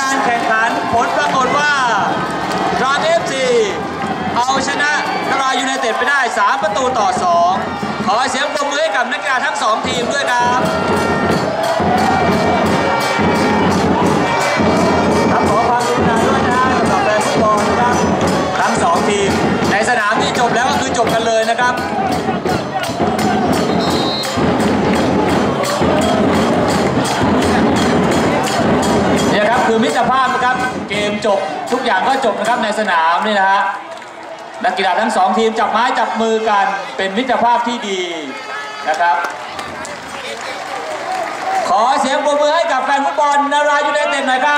การแข่งขันผลปรากฏว่าดรานเอฟซีเอาชนะนรายูไนเต็ดไปได้ 3 ประตูต่อ 2 ขอเสียงปรบมือให้กับนักกีฬาทั้ง 2 ทีมด้วยครับครับขอความกรุณาด้วยนะสำหรับฟุตบอลทั้ทั้งทีม ในสนามที่จบแล้วก็คือจบกันเลยนะครับ ครับคือมิตรภาพนะครับ เกมจบทุกอย่างก็จบนะครับในสนามนี่นะฮะนักกีฬาทั้งสองทีมจับไม้จับมือกันเป็นมิตรภาพที่ดีนะครับ ขอเสียงปรบมือให้กับแฟนฟุตบอลนารายูไนเต็ดหน่อยครั